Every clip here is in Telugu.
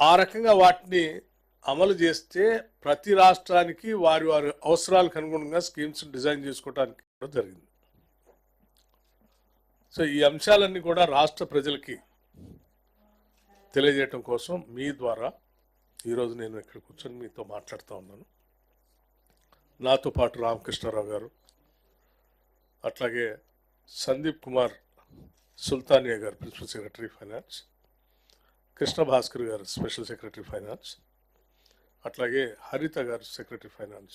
ఆ రకంగా వాటిని అమలు చేస్తే ప్రతి రాష్ట్రానికి వారి వారి అవసరాలకు అనుగుణంగా స్కీమ్స్ డిజైన్ చేసుకోవడానికి కూడా జరిగింది. సో ఈ అంశాలన్నీ కూడా రాష్ట్ర ప్రజలకి తెలియజేయటం కోసం మీ ద్వారా ఈరోజు నేను ఇక్కడ కూర్చొని మీతో మాట్లాడుతూ ఉన్నాను. నాతో పాటు రామకృష్ణారావు గారు అట్లాగే సందీప్ కుమార్ సుల్తానియా గారు principal secretary finance Krishna Bhaskar గారు స్పెషల్ సెక్రటరీ ఫైనాన్స్ అట్లాగే హరిత గారు సెక్రటరీ ఫైనాన్స్.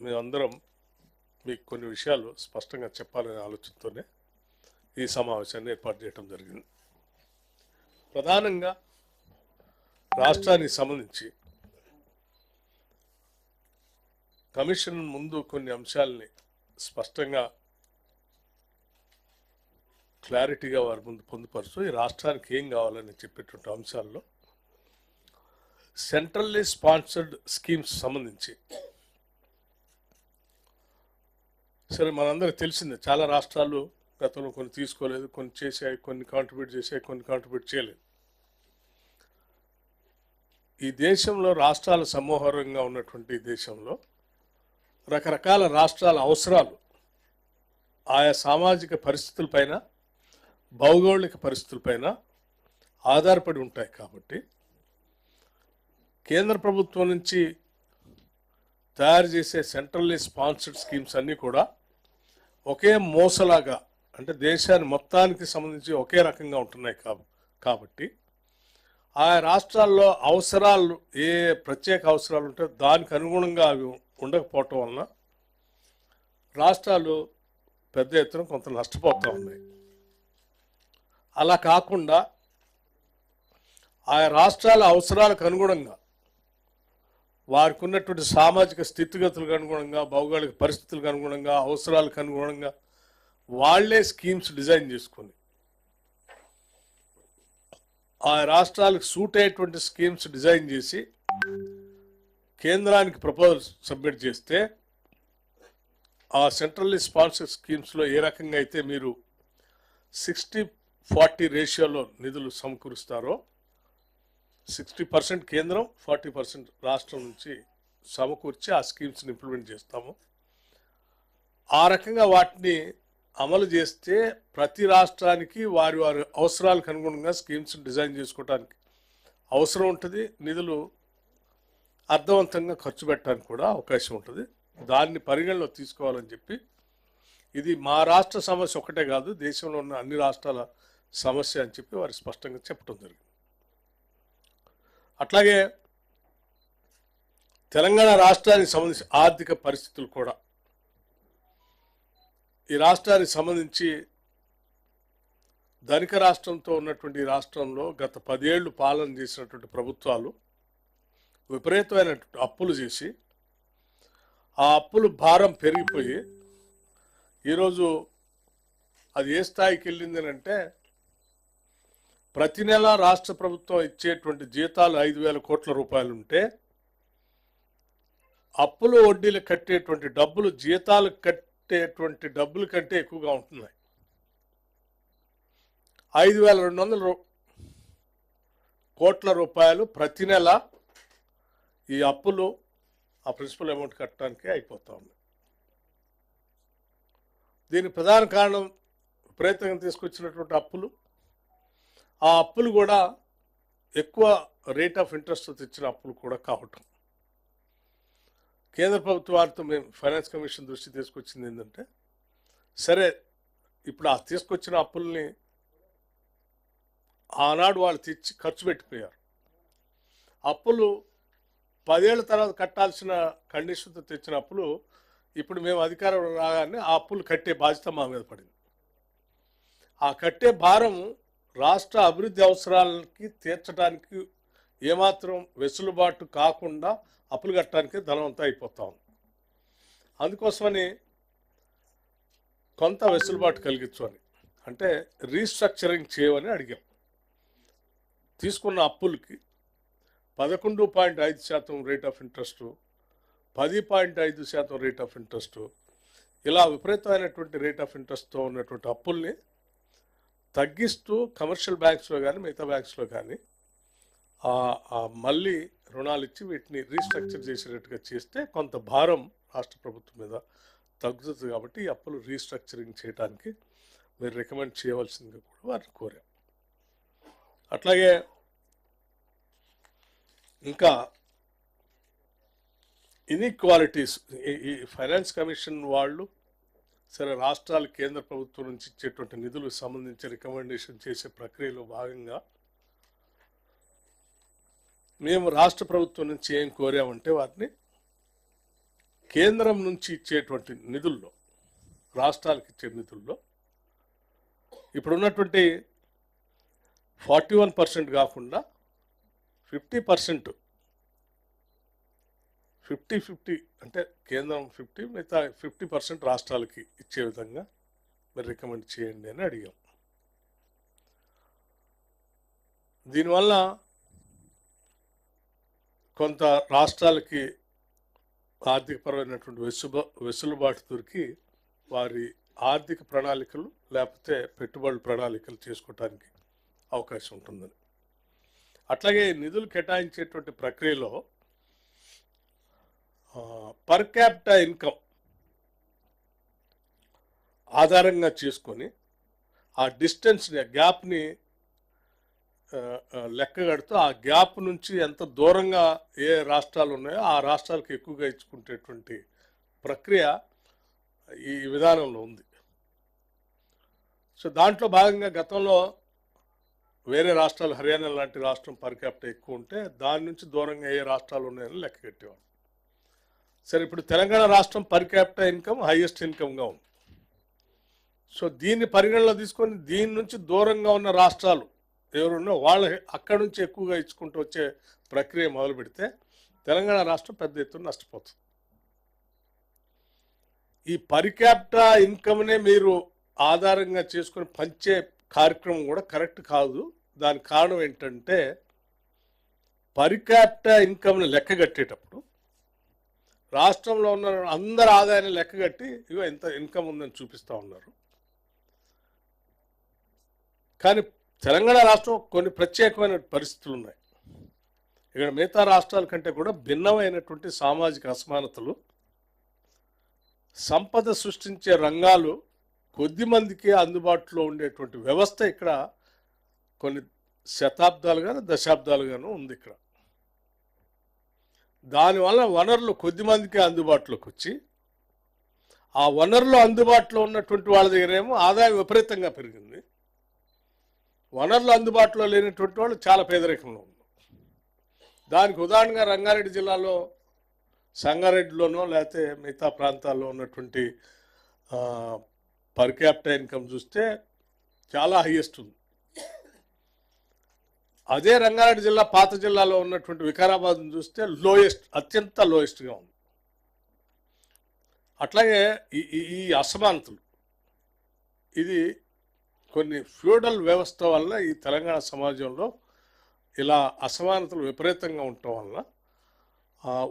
మేమందరం మీకు కొన్ని విషయాలు స్పష్టంగా చెప్పాలనే ఆలోచనతోనే ఈ సమావేశాన్ని ఏర్పాటు చేయడం జరిగింది. ప్రధానంగా రాష్ట్రానికి సంబంధించి కమిషన్ ముందు కొన్ని అంశాలని స్పష్టంగా క్లారిటీగా వారి ముందు పొందుపరుస్తూ ఈ రాష్ట్రానికి ఏం కావాలని చెప్పేటువంటి అంశాల్లో సెంట్రల్లీ స్పాన్సర్డ్ స్కీమ్స్ సంబంధించి. సరే మనందరికి తెలిసిందే చాలా రాష్ట్రాలు గతంలో కొన్ని తీసుకోలేదు కొన్ని చేశాయి కొన్ని కాంట్రిబ్యూట్ చేశాయి కొన్ని కాంట్రిబ్యూట్ చేయలేదు. ఈ దేశంలో రాష్ట్రాల సమూహంగా ఉన్నటువంటి ఈ దేశంలో రకరకాల రాష్ట్రాల అవసరాలు ఆయా సామాజిక పరిస్థితులపైన భౌగోళిక పరిస్థితులపైన ఆధారపడి ఉంటాయి కాబట్టి కేంద్ర ప్రభుత్వం నుంచి తయారు చేసే సెంట్రల్లీ స్పాన్సర్డ్ స్కీమ్స్ అన్నీ కూడా ఒకే మోసలాగా అంటే దేశాన్ని మొత్తానికి సంబంధించి ఒకే రకంగా ఉంటున్నాయి కాబట్టి ఆయా రాష్ట్రాల్లో అవసరాలు ఏ ప్రత్యేక అవసరాలు ఉంటే దానికి అనుగుణంగా అవి ఉండకపోవటం వలన రాష్ట్రాలు పెద్ద ఎత్తున కొంత నష్టపోతూ ఉన్నాయి. అలా కాకుండా ఆయా రాష్ట్రాల అవసరాలకు అనుగుణంగా వారికి ఉన్నటువంటి సామాజిక స్థితిగతులకు అనుగుణంగా భౌగోళిక పరిస్థితులకు అనుగుణంగా అవసరాలకు అనుగుణంగా వాళ్ళే స్కీమ్స్ డిజైన్ చేసుకొని ఆ రాష్ట్రాలకు సూట్ అయ్యేటువంటి స్కీమ్స్ డిజైన్ చేసి కేంద్రానికి ప్రపోజల్ సబ్మిట్ చేస్తే ఆ సెంట్రల్లీ స్పాన్సర్ స్కీమ్స్లో ఏ రకంగా అయితే మీరు సిక్స్టీ ఫార్టీ రేషియోలో నిధులు సమకూరుస్తారో సిక్స్టీ పర్సెంట్ కేంద్రం ఫార్టీ పర్సెంట్ రాష్ట్రం నుంచి సమకూర్చి ఆ స్కీమ్స్ని ఇంప్లిమెంట్ చేస్తాము. ఆ రకంగా వాటిని అమలు చేస్తే ప్రతి రాష్ట్రానికి వారి వారి అవసరాలకు అనుగుణంగా స్కీమ్స్ డిజైన్ చేసుకోవడానికి అవసరం ఉంటుంది. నిధులు అర్థవంతంగా ఖర్చు పెట్టడానికి కూడా అవకాశం ఉంటుంది. దాన్ని పరిగణలో తీసుకోవాలని చెప్పి ఇది మా రాష్ట్ర సమస్య ఒకటే కాదు దేశంలో ఉన్న అన్ని రాష్ట్రాల సమస్య అని చెప్పి వారు స్పష్టంగా చెప్పడం జరిగింది. అట్లాగే తెలంగాణ రాష్ట్రానికి సంబంధించి ఆర్థిక పరిస్థితులు కూడా ఈ రాష్ట్రానికి సంబంధించి ధనిక రాష్ట్రంతో ఉన్నటువంటి రాష్ట్రంలో గత పదేళ్ళు పాలన చేసినటువంటి ప్రభుత్వాలు విపరీతమైనటువంటి అప్పులు చేసి ఆ అప్పులు భారం పెరిగిపోయి ఈరోజు అది ఏ స్థాయికి వెళ్ళిందని అంటే ప్రతి నెల రాష్ట్ర ప్రభుత్వం ఇచ్చేటువంటి జీతాలు ఐదు వేల కోట్ల రూపాయలు ఉంటే అప్పులు వడ్డీలు కట్టేటువంటి డబ్బులు జీతాలు కట్టేటువంటి డబ్బుల కంటే ఎక్కువగా ఉంటున్నాయి. ఐదు వేల రెండు వందల రూ- కోట్ల రూపాయలు ప్రతి నెల ఈ అప్పులు ఆ ప్రిన్సిపల్ అమౌంట్ కట్టడానికి అయిపోతా ఉంది. దీనికి ప్రధాన కారణం విపరీతంగా తీసుకొచ్చినటువంటి అప్పులు ఆ అప్పులు కూడా ఎక్కువ రేట్ ఆఫ్ ఇంట్రెస్ట్ తెచ్చిన అప్పులు కూడా కావటం. కేంద్ర ప్రభుత్వ వారితో మేము ఫైనాన్స్ కమిషన్ దృష్టి తీసుకొచ్చింది ఏంటంటే సరే ఇప్పుడు ఆ తీసుకొచ్చిన అప్పుల్ని ఆనాడు వాళ్ళు తెచ్చి ఖర్చు పెట్టిపోయారు. అప్పులు పదేళ్ళ తర్వాత కట్టాల్సిన కండిషన్తో తెచ్చిన అప్పులు ఇప్పుడు మేము అధికారంలో రాగానే ఆ అప్పులు కట్టే బాధ్యత మా మీద పడింది. ఆ కట్టే భారం రాష్ట్ర అభివృద్ధి అవసరాలకి తీర్చడానికి ఏమాత్రం వెసులుబాటు కాకుండా అప్పులు కట్టడానికి ధనవంతం అయిపోతా ఉంది అందుకోసమని కొంత వెసులుబాటు కలిగించు అని అంటే రీస్ట్రక్చరింగ్ చేయమని అడిగాం. తీసుకున్న అప్పులకి పదకొండు పాయింట్ ఐదు శాతం రేట్ ఆఫ్ ఇంట్రెస్ట్ పది పాయింట్ ఐదు శాతం రేట్ ఆఫ్ ఇంట్రెస్ట్ ఇలా విపరీతమైనటువంటి రేట్ ఆఫ్ ఇంట్రెస్ట్తో ఉన్నటువంటి అప్పుల్ని తగ్గిస్తూ కమర్షియల్ బ్యాంక్స్లో కానీ మిగతా బ్యాంక్స్లో కానీ మళ్ళీ రుణాలు ఇచ్చి వీటిని రీస్ట్రక్చర్ చేసేటట్టుగా చేస్తే కొంత భారం రాష్ట్ర ప్రభుత్వం మీద తగ్గుతుంది కాబట్టి ఈ అప్పులు రీస్ట్రక్చరింగ్ చేయడానికి మీరు రికమెండ్ చేయవలసిందిగా కూడా వారిని కోరాం. అట్లాగే ఇంకా ఇన్ఈక్వాలిటీస్ ఈ ఫైనాన్స్ కమిషన్ వాళ్ళు సరే రాష్ట్రాలు కేంద్ర ప్రభుత్వం నుంచి ఇచ్చేటువంటి నిధులకు సంబంధించి రికమెండేషన్ చేసే ప్రక్రియలో భాగంగా మేము రాష్ట్ర ప్రభుత్వం నుంచి ఏం కోరామంటే వాటిని కేంద్రం నుంచి ఇచ్చేటువంటి నిధుల్లో రాష్ట్రాలకు ఇచ్చే నిధుల్లో ఇప్పుడున్నటువంటి ఫార్టీ వన్ పర్సెంట్ కాకుండా ఫిఫ్టీ పర్సెంట్ ఫిఫ్టీ ఫిఫ్టీ అంటే కేంద్రం ఫిఫ్టీ మిగతా ఫిఫ్టీ పర్సెంట్ రాష్ట్రాలకి ఇచ్చే విధంగా మీరు రికమెండ్ చేయండి అని అడిగాం. దీనివల్ల కొంత రాష్ట్రాలకి ఆర్థికపరమైనటువంటి వెసుబా వెసులుబాటు దొరికి వారి ఆర్థిక ప్రణాళికలు లేకపోతే పెట్టుబడుల ప్రణాళికలు చేసుకోవటానికి అవకాశం ఉంటుందని. అట్లాగే నిధులు కేటాయించేటువంటి ప్రక్రియలో పర్ క్యాపిటా ఇన్కమ్ ఆధారంగా చేసుకొని ఆ డిస్టెన్స్ని ఆ గ్యాప్ని లెక్క కడుతూ ఆ గ్యాప్ నుంచి ఎంత దూరంగా ఏ రాష్ట్రాలు ఉన్నాయో ఆ రాష్ట్రాలకు ఎక్కువగా ఇచ్చుకునేటువంటి ప్రక్రియ ఈ విధానంలో ఉంది. సో దాంట్లో భాగంగా గతంలో వేరే రాష్ట్రాలు హర్యానా లాంటి రాష్ట్రం పర్ క్యాపిటల్ ఎక్కువ ఉంటే దాని నుంచి దూరంగా ఏ రాష్ట్రాలు ఉన్నాయని లెక్క సరే ఇప్పుడు తెలంగాణ రాష్ట్రం పర్ క్యాపిటల్ ఇన్కమ్ హైయెస్ట్ ఇన్కమ్గా ఉంది. సో దీన్ని పరిగణలో తీసుకొని దీని నుంచి దూరంగా ఉన్న రాష్ట్రాలు ఎవరున్నా వాళ్ళు అక్కడి నుంచి ఎక్కువగా ఇచ్చుకుంటూ వచ్చే ప్రక్రియ మొదలు పెడితే తెలంగాణ రాష్ట్రం పెద్ద ఎత్తున నష్టపోతుంది. ఈ పరిక్యాప్టా ఇన్కమ్నే మీరు ఆధారంగా చేసుకుని పంచే కార్యక్రమం కూడా కరెక్ట్ కాదు. దానికి కారణం ఏంటంటే పరిక్యాప్టా ఇన్కమ్ని లెక్క కట్టేటప్పుడు రాష్ట్రంలో ఉన్న అందరి ఆదాయాన్ని లెక్కగట్టి ఇగో ఎంత ఇన్కమ్ ఉందని చూపిస్తూ ఉన్నారు. కానీ తెలంగాణ రాష్ట్రం కొన్ని ప్రత్యేకమైన పరిస్థితులు ఉన్నాయి. ఇక్కడ మిగతా రాష్ట్రాల కంటే కూడా భిన్నమైనటువంటి సామాజిక అసమానతలు సంపద సృష్టించే రంగాలు కొద్ది మందికి అందుబాటులో ఉండేటువంటి వ్యవస్థ ఇక్కడ కొన్ని శతాబ్దాలుగాను దశాబ్దాలుగాను ఉంది ఇక్కడ. దానివల్ల వనరులు కొద్ది మందికి అందుబాటులోకి వచ్చి ఆ వనరులు అందుబాటులో ఉన్నటువంటి వాళ్ళ దగ్గరేమో ఆదాయం విపరీతంగా పెరిగింది. వనరులు అందుబాటులో లేనటువంటి వాళ్ళు చాలా పేదరికంలో ఉన్నారు. దానికి ఉదాహరణగా రంగారెడ్డి జిల్లాలో సంగారెడ్డిలోనో లేకపోతే మిగతా ప్రాంతాల్లో ఉన్నటువంటి పర్ క్యాపిటల్ ఇన్కమ్ చూస్తే చాలా హైయెస్ట్ ఉంది. అదే రంగారెడ్డి జిల్లా పాత జిల్లాలో ఉన్నటువంటి వికారాబాద్ చూస్తే లోయెస్ట్ అత్యంత లోయెస్ట్గా ఉంది. అట్లాగే ఈ ఈ- అసమానతలు ఇది కొన్ని ఫ్యూడల్ వ్యవస్థ వల్ల ఈ తెలంగాణ సమాజంలో ఇలా అసమానతలు విపరీతంగా ఉండటం వల్ల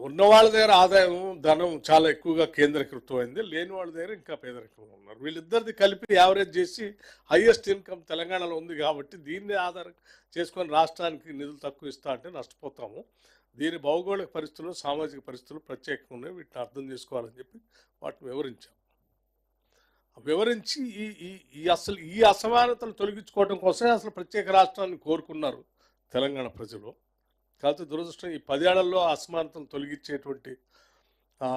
ఉన్న వాళ్ళ దగ్గర ఆదాయం ధనం చాలా ఎక్కువగా కేంద్రీకృతమైంది. లేని వాళ్ళ దగ్గర ఇంకా పేదరికంగా ఉన్నారు. వీళ్ళిద్దరిది కలిపి యావరేజ్ చేసి హైయెస్ట్ ఇన్కమ్ తెలంగాణలో ఉంది కాబట్టి దీన్ని ఆధారం చేసుకొని రాష్ట్రానికి నిధులు తక్కువ ఇస్తా అంటే నష్టపోతాము. దీని భౌగోళిక పరిస్థితులు సామాజిక పరిస్థితులు ప్రత్యేకంగా ఉన్నాయి. వీటిని అర్థం చేసుకోవాలని చెప్పి వాటిని వివరించాం. వివరించి ఈ ఈ ఈ అసలు ఈ అసమానతలు తొలగించుకోవడం కోసమే అసలు ప్రత్యేక రాష్ట్రాన్ని కోరుకున్నారు తెలంగాణ ప్రజలు. కాకపోతే దురదృష్టం ఈ పదేళ్ళలో అసమానతను తొలగించేటువంటి ఆ,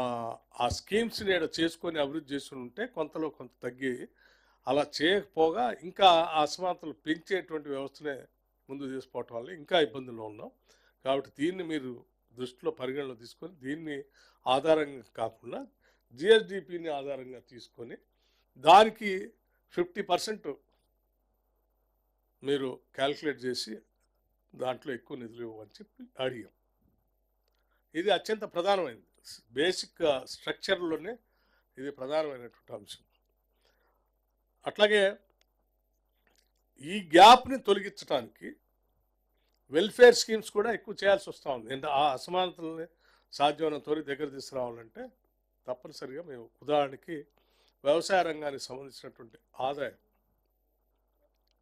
స్కీమ్స్ నేడు చేసుకొని అభివృద్ధి చేసుకుని ఉంటే కొంతలో కొంత తగ్గి అలా చేయకపోగా ఇంకా ఆ అసమానతలు పెంచేటువంటి వ్యవస్థనే ముందు తీసుకోవటం వల్ల ఇంకా ఇబ్బందుల్లో ఉన్నాం. కాబట్టి దీన్ని మీరు దృష్టిలో పరిగణలో తీసుకొని దీన్ని ఆధారంగా కాకుండా జిఎస్డిపిని ఆధారంగా తీసుకొని దానికి ఫిఫ్టీ పర్సెంట్ మీరు క్యాల్కులేట్ చేసి దాంట్లో ఎక్కువ నిధులు ఇవ్వమని చెప్పి అడిగాం. ఇది అత్యంత ప్రధానమైనది. బేసిక్ స్ట్రక్చర్లోనే ఇది ప్రధానమైనటువంటి అంశం. అట్లాగే ఈ గ్యాప్ని తొలగించడానికి వెల్ఫేర్ స్కీమ్స్ కూడా ఎక్కువ చేయాల్సి వస్తూ ఉంది. అంటే ఆ అసమానతల్ని సాధ్యమైన త్వరి దగ్గర తీసుకురావాలంటే తప్పనిసరిగా మేము ఉదాహరణకి వ్యవసాయ రంగానికి సంబంధించినటువంటి ఆదాయం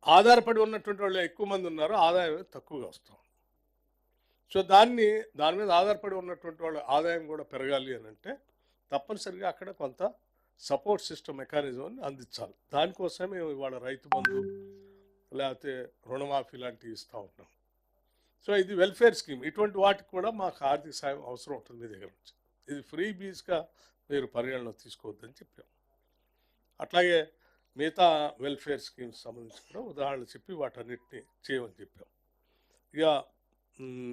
ఆధారపడి ఉన్నటువంటి వాళ్ళు ఎక్కువ మంది ఉన్నారు ఆదాయం తక్కువగా వస్తాం సో దాన్ని దాని మీద ఆధారపడి ఉన్నటువంటి వాళ్ళ ఆదాయం కూడా పెరగాలి అని అంటే తప్పనిసరిగా అక్కడ కొంత సపోర్ట్ సిస్టమ్ మెకానిజంని అందించాలి. దానికోసమే మేము ఇవాళ రైతు బంధు లేకపోతే రుణమాఫీ లాంటివి ఇస్తూ ఉన్నాం సో ఇది వెల్ఫేర్ స్కీమ్. ఇటువంటి వాటికి కూడా మాకు ఆర్థిక సాయం అవసరం ఉంటుంది మీ దగ్గర నుంచి. ఇది ఫ్రీ బీజ్గా మీరు పరిగణలో తీసుకోవద్దని చెప్పాం. అట్లాగే మిగతా వెల్ఫేర్ స్కీమ్స్ సంబంధించి కూడా ఉదాహరణ చెప్పి వాటన్నిటిని చేయమని చెప్పాం. ఇక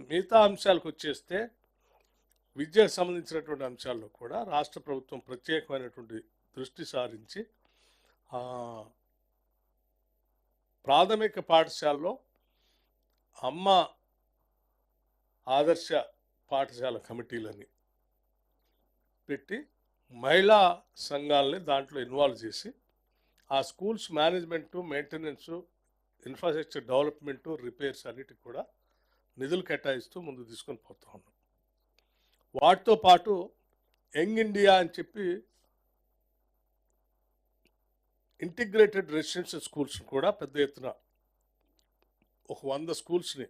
మిగతా అంశాలకు వచ్చేస్తే విద్యకు సంబంధించినటువంటి అంశాల్లో కూడా రాష్ట్ర ప్రభుత్వం ప్రత్యేకమైనటువంటి దృష్టి సారించి ప్రాథమిక పాఠశాలలో అమ్మ ఆదర్శ పాఠశాల కమిటీలని పెట్టి మహిళా సంఘాలని దాంట్లో ఇన్వాల్వ్ చేసి ఆ schools management maintenance infrastructure development repairs అన్నిటికి కూడా నిధులు కేటాయిస్తూ ముందు తీసుకొని పోతా ఉన్నాం. వాటితో పాటు యంగ్ ఇండియా అని చెప్పి ఇంటిగ్రేటెడ్ రెసిడెన్షియల్ స్కూల్స్ కూడా పెద్ద ఎత్తున ఒక వంద స్కూల్స్ని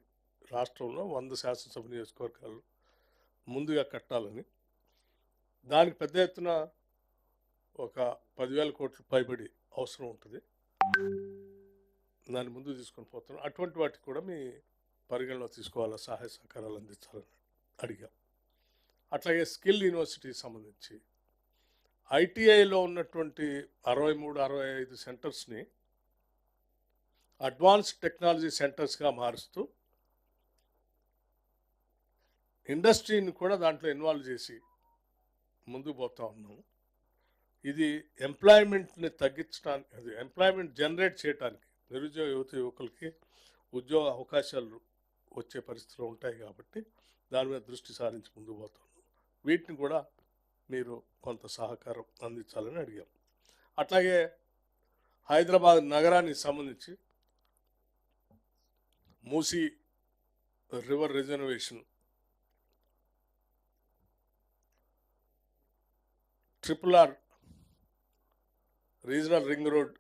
రాష్ట్రంలో వంద శాసనసభ నియోజకవర్గాలు ముందుగా కట్టాలని. దానికి పెద్ద ఎత్తున ఒక పదివేల కోట్లు పైబడి అవసరం ఉంటుంది. దాన్ని ముందు తీసుకొని పోతున్నాం అటువంటి వాటికి కూడా మీ పరిగణలో తీసుకోవాలా? సహాయ సహకారాలు అందించాలని అడిగాం. అట్లాగే స్కిల్ యూనివర్సిటీకి సంబంధించి ఐటీఐలో ఉన్నటువంటి అరవై మూడు అరవై ఐదు సెంటర్స్ని అడ్వాన్స్ టెక్నాలజీ సెంటర్స్గా మారుస్తూ ఇండస్ట్రీని కూడా దాంట్లో ఇన్వాల్వ్ చేసి ముందుకు పోతా ఉన్నాము. ఇది ఎంప్లాయ్మెంట్ని తగ్గించడానికి అది ఎంప్లాయ్మెంట్ జనరేట్ చేయడానికి నిరుద్యోగ యువత యువకులకి ఉద్యోగ అవకాశాలు వచ్చే పరిస్థితులు ఉంటాయి కాబట్టి దాని మీద దృష్టి సారించి ముందుకు పోతున్నాం వీటిని కూడా మీరు కొంత సహకారం అందించాలని అడిగాం. అట్లాగే హైదరాబాద్ నగరానికి సంబంధించి Musi river reservation triple R regional ring road.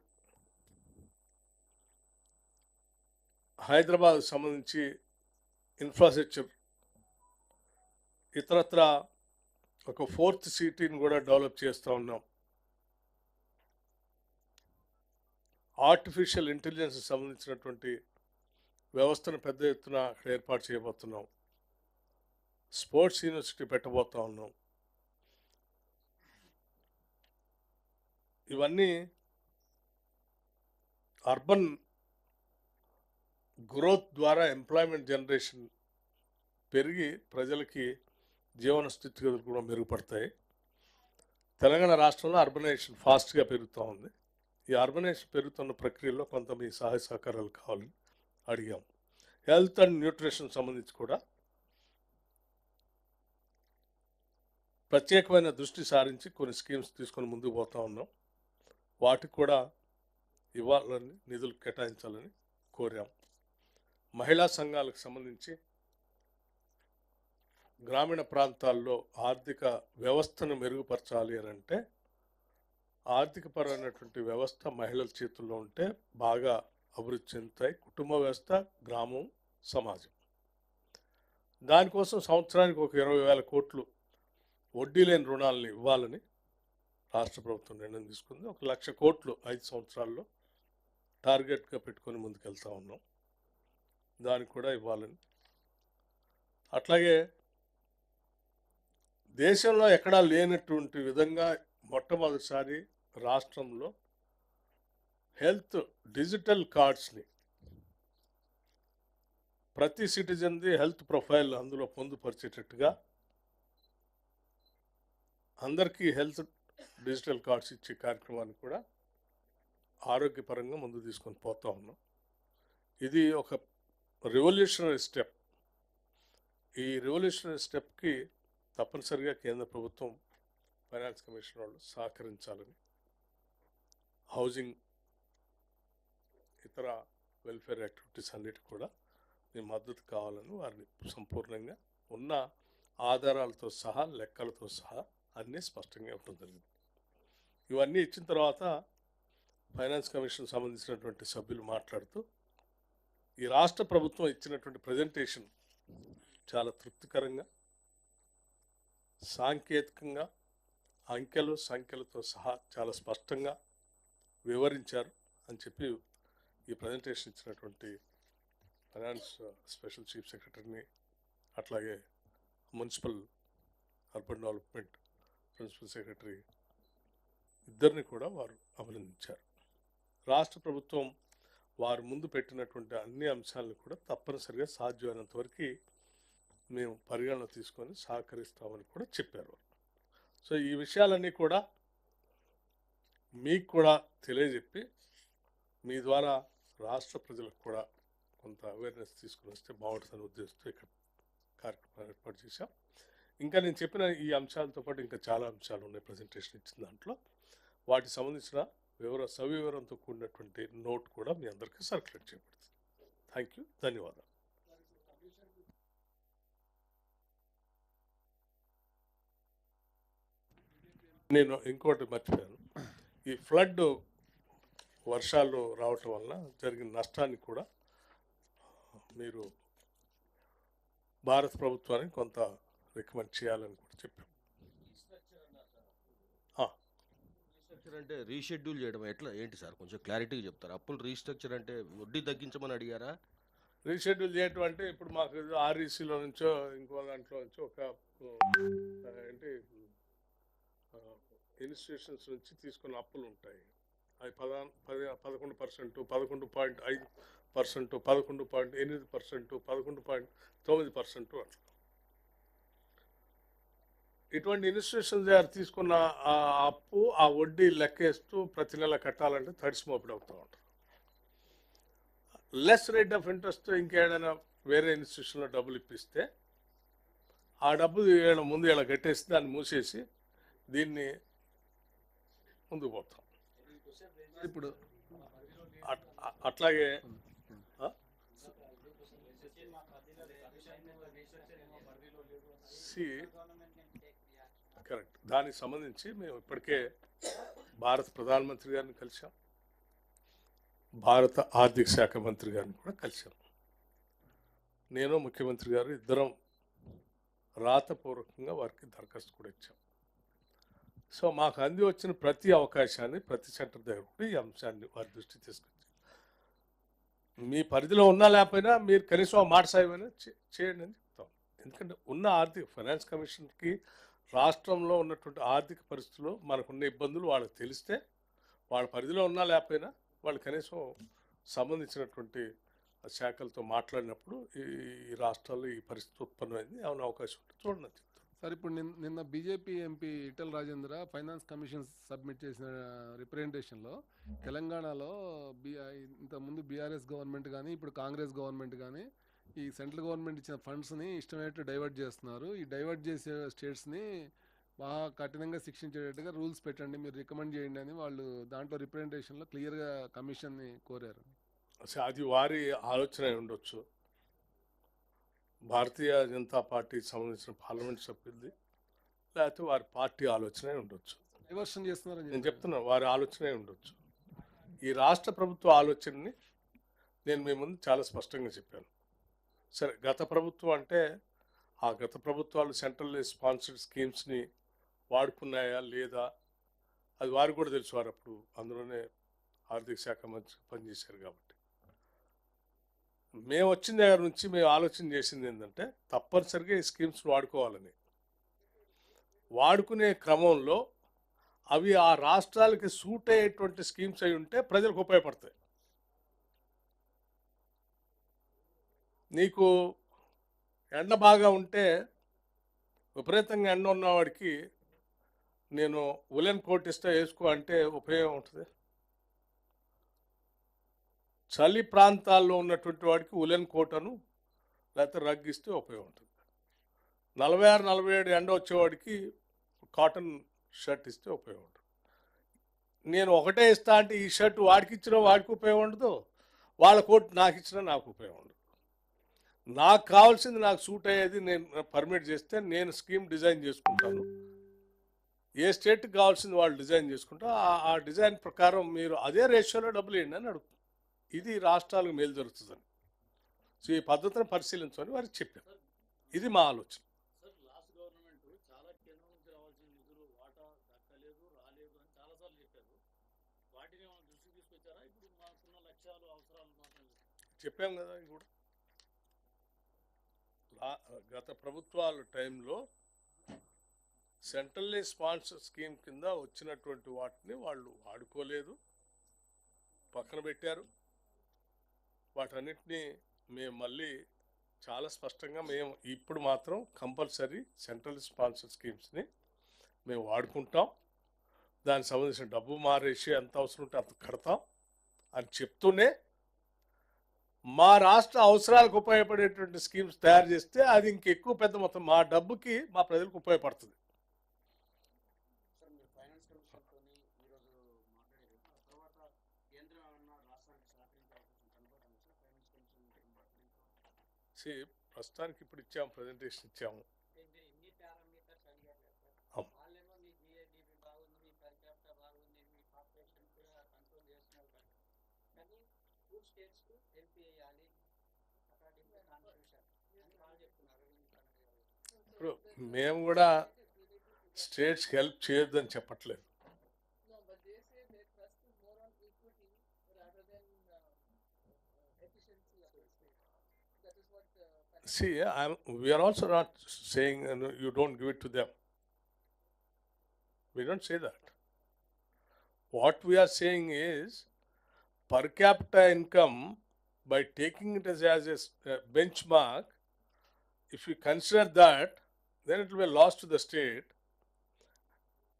Hyderabad సంబంధించి ఇన్ఫ్రాస్ట్రక్చర్. ఇతరత్ర ఒక ఫోర్త్ సిటీని కూడా డెవలప్ చేస్తూ ఉన్నాం. ఆర్టిఫిషియల్ ఇంటెలిజెన్స్ సంబంధించినటువంటి వ్యవస్థను పెద్ద ఎత్తున ఏర్పాటు చేయబోతున్నాం. స్పోర్ట్స్ యూనివర్సిటీ పెట్టబోతా ఉన్నాం. ఇవన్నీ అర్బన్ గ్రోత్ ద్వారా ఎంప్లాయ్మెంట్ జనరేషన్ పెరిగి ప్రజలకి జీవన స్థితిగతులు కూడా మెరుగుపడతాయి. తెలంగాణ రాష్ట్రంలో అర్బనైజేషన్ ఫాస్ట్గా పెరుగుతూ ఉంది. ఈ అర్బనైజేషన్ పెరుగుతున్న ప్రక్రియలో కొంత మీ సహాయ సహకారాలు కావాలని అడిగాం. హెల్త్ అండ్ న్యూట్రిషన్ సంబంధించి కూడా ప్రత్యేకమైన దృష్టి సారించి కొన్ని స్కీమ్స్ తీసుకొని ముందుకు పోతా ఉన్నాం. వాటికి కూడా ఇవ్వాలని నిధులు కేటాయించాలని కోరాం. మహిళా సంఘాలకు సంబంధించి గ్రామీణ ప్రాంతాల్లో ఆర్థిక వ్యవస్థను మెరుగుపరచాలి అని అంటే ఆర్థికపరమైనటువంటి వ్యవస్థ మహిళల చేతుల్లో ఉంటే బాగా అభివృద్ధి చెందుతాయి. కుటుంబ వ్యవస్థ గ్రామం సమాజం. దానికోసం సంవత్సరానికి ఒక ఇరవై వేల కోట్లు వడ్డీ లేని రుణాలని ఇవ్వాలని రాష్ట్ర ప్రభుత్వం నిర్ణయం తీసుకుంది. ఒక లక్ష కోట్లు ఐదు సంవత్సరాల్లో టార్గెట్గా పెట్టుకొని ముందుకెళ్తా ఉన్నాం. దానికి కూడా ఇవ్వాలని. అట్లాగే దేశంలో ఎక్కడా లేనటువంటి విధంగా మొట్టమొదటిసారి రాష్ట్రంలో హెల్త్ డిజిటల్ కార్డ్స్ని ప్రతి సిటిజన్ది హెల్త్ ప్రొఫైల్ అందులో పొందుపరిచేటట్టుగా అందరికీ హెల్త్ డిజిటల్ కార్డ్స్ ఇచ్చే కార్యక్రమాన్ని కూడా ఆరోగ్యపరంగా ముందు తీసుకొని పోతా ఉన్నాం. ఇది ఒక రెవల్యూషనరీ స్టెప్ ఈ రెవల్యూషనరీ స్టెప్కి తప్పనిసరిగా కేంద్ర ప్రభుత్వం ఫైనాన్స్ కమిషన్ వాళ్ళు సహకరించాలని హౌసింగ్ ఇతర వెల్ఫేర్ యాక్టివిటీస్ అన్నిటి కూడా మీ మద్దతు కావాలని వారిని సంపూర్ణంగా ఉన్న ఆధారాలతో సహా లెక్కలతో సహా అన్నీ స్పష్టంగా ఇవ్వడం జరిగింది. ఇవన్నీ ఇచ్చిన తర్వాత ఫైనాన్స్ కమిషన్ సంబంధించినటువంటి సభ్యులు మాట్లాడుతూ ఈ రాష్ట్ర ప్రభుత్వం ఇచ్చినటువంటి ప్రజెంటేషన్ చాలా తృప్తికరంగా సాంకేతికంగా అంకెలు సంఖ్యలతో సహా చాలా స్పష్టంగా వివరించారు అని చెప్పి ఈ ప్రజెంటేషన్ ఇచ్చినటువంటి ఫైనాన్స్ స్పెషల్ చీఫ్ సెక్రటరీని అట్లాగే municipal urban development principal secretary ఇద్దరిని కూడా వారు అభినందించారు. రాష్ట్ర ప్రభుత్వం వారు ముందు పెట్టినటువంటి అన్ని అంశాలను కూడా తప్పనిసరిగా సాధ్యమైనంత వరకు మేము పరిగణన తీసుకొని సహకరిస్తామని కూడా చెప్పారు సో ఈ విషయాలన్నీ కూడా మీకు కూడా తెలియజెప్పి మీ ద్వారా రాష్ట్ర ప్రజలకు కూడా కొంత అవేర్నెస్ తీసుకుని వస్తే బాగుంటుందని ఉద్దేశంతో ఇక్కడ కార్యక్రమం ఏర్పాటు చేశాం. ఇంకా నేను చెప్పిన ఈ అంశాలతో పాటు ఇంకా చాలా అంశాలు ఉన్నాయి ప్రజెంటేషన్ ఇచ్చిన దాంట్లో. వాటికి సంబంధించిన వివర సవివరంతో కూడినటువంటి నోట్ కూడా మీ అందరికీ సర్క్యులేట్ చేయబడుతుంది. థ్యాంక్ యూ ధన్యవాదాలు. నేను ఇంకోటి మర్చిపోయాను. ఈ ఫ్లడ్ వర్షాలు రావటం వల్ల జరిగిన నష్టాన్ని కూడా మీరు భారత ప్రభుత్వానికి కొంత రికమెండ్ చేయాలని కూడా చెప్పాం ఆ, రీస్ట్రక్చర్ అంటే రీషెడ్యూల్ చేయడం ఎట్లా ఏంటి సార్? కొంచెం క్లారిటీగా చెప్తారు? అప్పులు రీస్ట్రక్చర్ అంటే వడ్డీ తగ్గించమని అడిగారా? రీషెడ్యూల్ చేయటం అంటే ఇప్పుడు మాకు ఆర్ఈసీలో నుంచో ఇంకో దాంట్లో నుంచో ఒక ఏంటి ఇన్స్టిట్యూషన్స్ నుంచి తీసుకున్న అప్పులు ఉంటాయి. అవి పదా పది పదకొండు పర్సెంట్ పదకొండు పాయింట్ ఐదు పర్సెంట్ పదకొండు పాయింట్ ఎనిమిది పర్సెంట్ పదకొండు పాయింట్ తొమ్మిది పర్సెంట్ అట్లా ఇటువంటి ఇన్స్టిట్యూషన్స్ దగ్గర తీసుకున్న ఆ అప్పు ఆ వడ్డీ లెక్కేస్తూ ప్రతి నెల కట్టాలంటే తడిసిమోపిడి అవుతూ ఉంటారు లెస్ రేట్ ఆఫ్ ఇంట్రెస్ట్ ఇంకేదైనా వేరే ఇన్స్టిట్యూషన్లో డబ్బులు ఇప్పిస్తే ఆ డబ్బు ఏడ ముందు ఇలా కట్టేసి దాన్ని మూసేసి దీన్ని ముందుకు పోతాం. ఇప్పుడు అట్- అట్లాగే సి కరెక్ట్. దానికి సంబంధించి మేము ఇప్పటికే భారత ప్రధానమంత్రి గారిని కలిసాం భారత ఆర్థిక శాఖ మంత్రి గారిని కూడా కలిసాం నేను ముఖ్యమంత్రి గారు ఇద్దరం రాతపూర్వకంగా వారికి దరఖాస్తు కూడా ఇచ్చాం. సో మాకు అంది వచ్చిన ప్రతి అవకాశాన్ని ప్రతి సెంటర్ దగ్గర కూడా ఈ అంశాన్ని వారి దృష్టి తీసుకొచ్చి. మీ పరిధిలో ఉన్నా లేకపోయినా మీరు కనీసం మాట సాయమైనా చేయండి అని చెప్తాం. ఎందుకంటే ఉన్న ఆర్థిక ఫైనాన్స్ కమిషన్కి రాష్ట్రంలో ఉన్నటువంటి ఆర్థిక పరిస్థితులు మనకున్న ఇబ్బందులు వాళ్ళకి తెలిస్తే వాళ్ళ పరిధిలో ఉన్నా లేకపోయినా వాళ్ళు కనీసం సంబంధించినటువంటి శాఖలతో మాట్లాడినప్పుడు ఈ రాష్ట్రాల్లో ఈ పరిస్థితి ఉత్పన్నమైంది. ఏమైనా అవకాశం ఉంటుంది చూడండి సార్ ఇప్పుడు నిన్- నిన్న BJP MP Etela Rajender finance commission submit చేసిన రిప్రజెంటేషన్లో తెలంగాణలో బి ఇంతకుముందు బీఆర్ఎస్ గవర్నమెంట్ కానీ ఇప్పుడు కాంగ్రెస్ గవర్నమెంట్ కానీ ఈ సెంట్రల్ గవర్నమెంట్ ఇచ్చిన ఫండ్స్ని ఇష్టమైనట్టు డైవర్ట్ చేస్తున్నారు. ఈ డైవర్ట్ చేసే స్టేట్స్ని బాగా కఠినంగా శిక్షించేటట్టుగా రూల్స్ పెట్టండి మీరు రికమెండ్ చేయండి అని వాళ్ళు దాంట్లో రిప్రజెంటేషన్లో క్లియర్గా కమిషన్ని కోరారు. అది వారి ఆలోచన ఉండొచ్చు. భారతీయ జనతా పార్టీకి సంబంధించిన పార్లమెంట్ సభ్యులది లేకపోతే వారి పార్టీ ఆలోచన ఉండొచ్చు. డైవర్షన్ చేస్తున్నారని నేను. చెప్తున్నా వారి ఆలోచన ఉండొచ్చు. ఈ రాష్ట్ర ప్రభుత్వ ఆలోచనని నేను మీ ముందు చాలా స్పష్టంగా చెప్పాను. సరే గత ప్రభుత్వం అంటే ఆ గత ప్రభుత్వాలు సెంట్రల్ స్పాన్సర్డ్ స్కీమ్స్ని వాడుకున్నాయా? లేదా? అది వారు కూడా తెలిసేవారు అప్పుడు అందులోనే ఆర్థిక శాఖ మంత్రి పనిచేశారు కాబట్టి. మేము వచ్చిన దగ్గర నుంచి మేము ఆలోచన చేసింది ఏంటంటే తప్పనిసరిగా ఈ స్కీమ్స్ వాడుకోవాలని. వాడుకునే క్రమంలో అవి ఆ రాష్ట్రాలకి సూట్ అయ్యేటువంటి స్కీమ్స్ అయి ఉంటే ప్రజలకు ఉపయోగపడతాయి. నీకు ఎండ బాగా ఉంటే విపరీతంగా ఎండ ఉన్నవాడికి నేను ఉలెన్ కోట్ ఇస్తే వేసుకో అంటే ఉపయోగం ఉంటుంది. చలి ప్రాంతాల్లో ఉన్నటువంటి వాడికి ఉలెన్ కోటను లేకపోతే రగ్ ఇస్తే ఉపయోగం ఉంటుంది. నలభై ఆరు నలభై ఏడు ఎండ వచ్చేవాడికి కాటన్ షర్ట్ ఇస్తే ఉపయోగం ఉంటుంది. నేను ఒకటే ఇస్తా అంటే ఈ షర్ట్ వాడికి ఇచ్చినా వాడికి ఉపయోగం ఉండదు. వాళ్ళ కోట్ నాకు ఇచ్చినా నాకు ఉపయోగం ఉండదు. నాకు కావాల్సింది నాకు సూట్ అయ్యేది నేను పర్మిట్ చేస్తే నేను స్కీమ్ డిజైన్ చేసుకుంటాను. ఏ స్టేట్కి కావాల్సింది వాళ్ళు డిజైన్ చేసుకుంటా ఆ- డిజైన్ ప్రకారం మీరు అదే రేషియోలో డబ్బులు వేయండి అని అడుగుతుంది ఇది రాష్ట్రాలకు మేలు జరుగుతుందని. సో ఈ పద్ధతిని పరిశీలించమని వారికి చెప్పాను ఇది మా ఆలోచన. చెప్పాం కదా గత ప్రభుత్వాల టైంలో సెంట్రల్లీ స్పాన్సర్ స్కీమ్ కింద వచ్చినటువంటి వాటిని వాళ్ళు వాడుకోలేదు. పక్కన పెట్టారు. వాటన్నిటిని మేము మళ్ళీ చాలా స్పష్టంగా మేము ఇప్పుడు మాత్రం కంపల్సరీ సెంట్రల్ స్పాన్సర్ స్కీమ్స్ని మేము వాడుకుంటాం. దానికి సంబంధించిన డబ్బు మారేసి ఎంత అవసరం ఉంటే అంత కడతాం అని చెప్తూనే మా రాష్ట్ర అవసరాలకు ఉపయోగపడేటువంటి స్కీమ్స్ తయారు చేస్తే అది ఇంకెక్కువ పెద్ద మొత్తం మా డబ్బుకి మా ప్రజలకు ఉపయోగపడుతుంది. ప్రస్తుతానికి ఇప్పుడు ఇచ్చాము ప్రజెంటేషన్ ఇచ్చాము. మీరు ఎన్ని పారామీటర్స్ అడిగారు కదా సార్ అవును. వాళ్ళేమో మీ జిఐడిపి బాగుంది మీ పర్ క్యాపిటల్ బాగుంది మీ పాపులేషన్ కూడా కంట్రోల్ చేస్తున్నారు కదా కానీ టూ స్టేట్స్ కు హెల్ప్ చేయాలి అకార్డింగ్ టు కాన్స్టిట్యూషన్ అని వాళ్ళు చెప్తున్నారు ఇప్పుడు మేము కూడా స్టేట్స్కి హెల్ప్ చేయొద్దని చెప్పట్లేదు No, but they say they trust more on equity rather than uh, efficiency of the state. That is what. Uh, finance- See, I'm, we are also not saying uh, no, you don't give it to them. We don't say that. What we are saying is per capita income, by taking it as, as a uh, benchmark, if you consider that, then it will be lost to the state.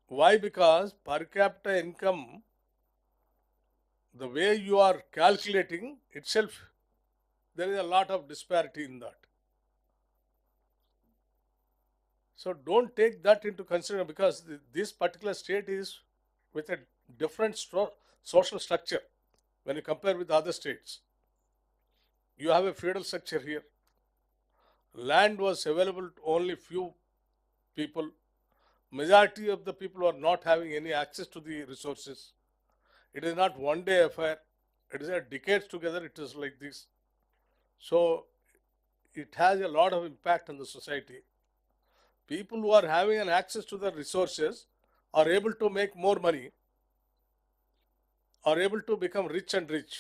Why? Because per capita income, the way you are calculating itself, there is a lot of disparity in that. So don't take that into consideration because this particular state is with a different social structure when you compare with other states. You have a feudal structure here. Land was available to only few people. Majority of the people are not having any access to the resources. It is not one day affair. It is a decades together. It is like this. So it has a lot of impact on the society. People who are having an access to the resources are able to make more money, are able to become rich and rich.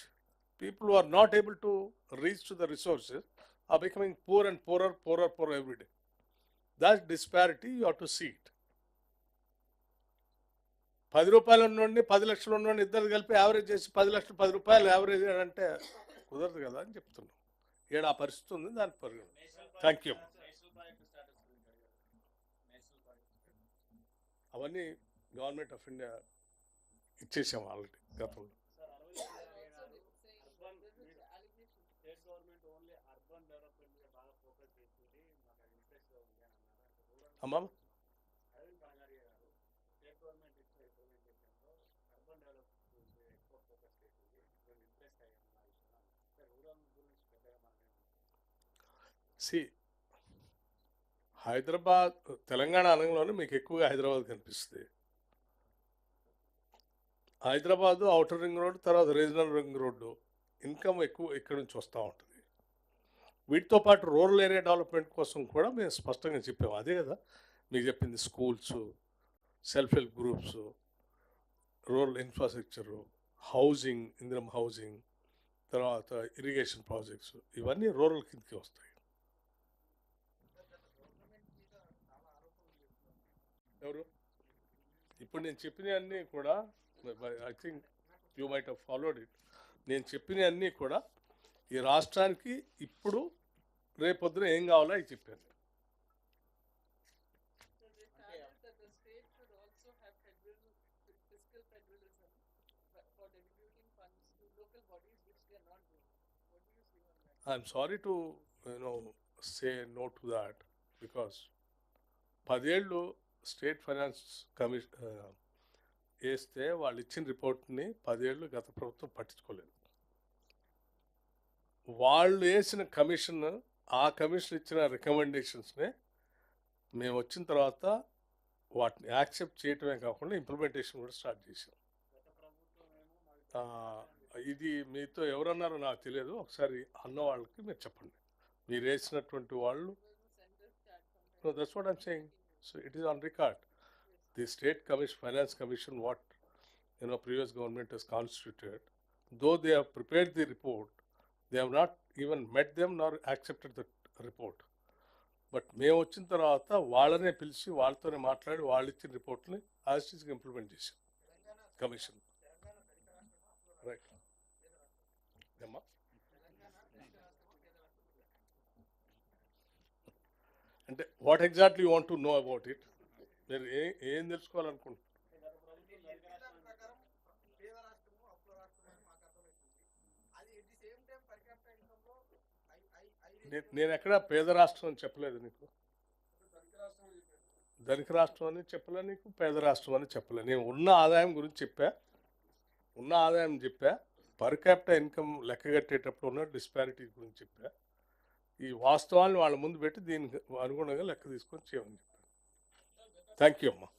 People who are not able to reach to the resources are becoming poor and poorer, poorer, poorer every day. That disparity you have to see it. పది రూపాయలు ఉన్నోడిని పది లక్షలు ఉన్నోడిని ఇద్దరు కలిపి యావరేజ్ చేసి పది లక్షలు పది రూపాయలు యావరేజ్ అంటే కుదరదు కదా అని చెప్తున్నాం ఈడ ఆ పరిస్థితి ఉంది దానికి పరిగణ థ్యాంక్ యూ అవన్నీ గవర్నమెంట్ ఆఫ్ ఇండియా ఇచ్చేసాం ఆల్రెడీ గతంలో అమ్మా? సి హైదరాబాద్ తెలంగాణ అనగానే మీకు ఎక్కువగా హైదరాబాద్ కనిపిస్తుంది. హైదరాబాద్ అవుటర్ రింగ్ రోడ్ తర్వాత రీజనల్ రింగ్ రోడ్డు ఇన్కమ్ ఎక్కువ ఇక్కడ నుంచి వస్తూ ఉంటుంది. వీటితో పాటు రూరల్ ఏరియా డెవలప్మెంట్ కోసం కూడా మేము స్పష్టంగా చెప్పాము అదే కదా మీకు చెప్పింది schools self help groups rural infrastructure housing ఇంద్రం housing తర్వాత ఇరిగేషన్ ప్రాజెక్ట్స్ ఇవన్నీ రూరల్ కిందకి వస్తాయి. ఎవరు? ఇప్పుడు నేను చెప్పినవన్నీ కూడా I think you might followed it నేను చెప్పినవన్నీ కూడా ఈ రాష్ట్రానికి ఇప్పుడు రేపొద్దున ఏం కావాలో అవి చెప్పాను. I'm sorry to no say no to that because పదేళ్ళు స్టేట్ ఫైనాన్స్ కమిషన్ వేస్తే వాళ్ళు ఇచ్చిన రిపోర్ట్ని పదేళ్ళు గత ప్రభుత్వం పట్టించుకోలేదు. వాళ్ళు వేసిన కమిషన్ ఆ కమిషన్ ఇచ్చిన రికమెండేషన్స్నే మేము వచ్చిన తర్వాత వాటిని యాక్సెప్ట్ చేయటమే కాకుండా ఇంప్లిమెంటేషన్ కూడా స్టార్ట్ చేసాం ఇది మీతో ఎవరన్నారో నాకు తెలియదు. ఒకసారి అన్న వాళ్ళకి మీరు చెప్పండి. మీరు వేసినటువంటి వాళ్ళు There was a central No, that's what I'm saying. The state commission, finance commission, what, you know, previous government has constituted, though they have prepared the report, they have not even met them nor accepted the report. But మేము వచ్చిన తర్వాత వాళ్ళనే పిలిచి వాళ్ళతోనే మాట్లాడి వాళ్ళు ఇచ్చిన రిపోర్ట్ని యాజిటీస్గా ఇంప్లిమెంట్ చేశాం కమిషన్ రైట్ ఏమ్మా అంటే what exactly you want to know about it మీరు ఏ ఏం తెలుసుకోవాలనుకుంటున్నారు? నేను ఎక్కడ పేద రాష్ట్రం అని చెప్పలేదు నీకు. ధనిక రాష్ట్రం అని చెప్పలే నీకు పేద రాష్ట్రం అని చెప్పలే. నేను ఉన్న ఆదాయం గురించి చెప్పా. ఉన్న ఆదాయం చెప్పా. పర్ క్యాపిటల్ ఇన్కమ్ లెక్క కట్టేటప్పుడు ఉన్న డిస్పారిటీ గురించి చెప్పా. ఈ వాస్తవాన్ని వాళ్ళ ముందు పెట్టి దీనికి అనుగుణంగా లెక్క తీసుకొని చేయమని చెప్పా. థ్యాంక్ యూ అమ్మా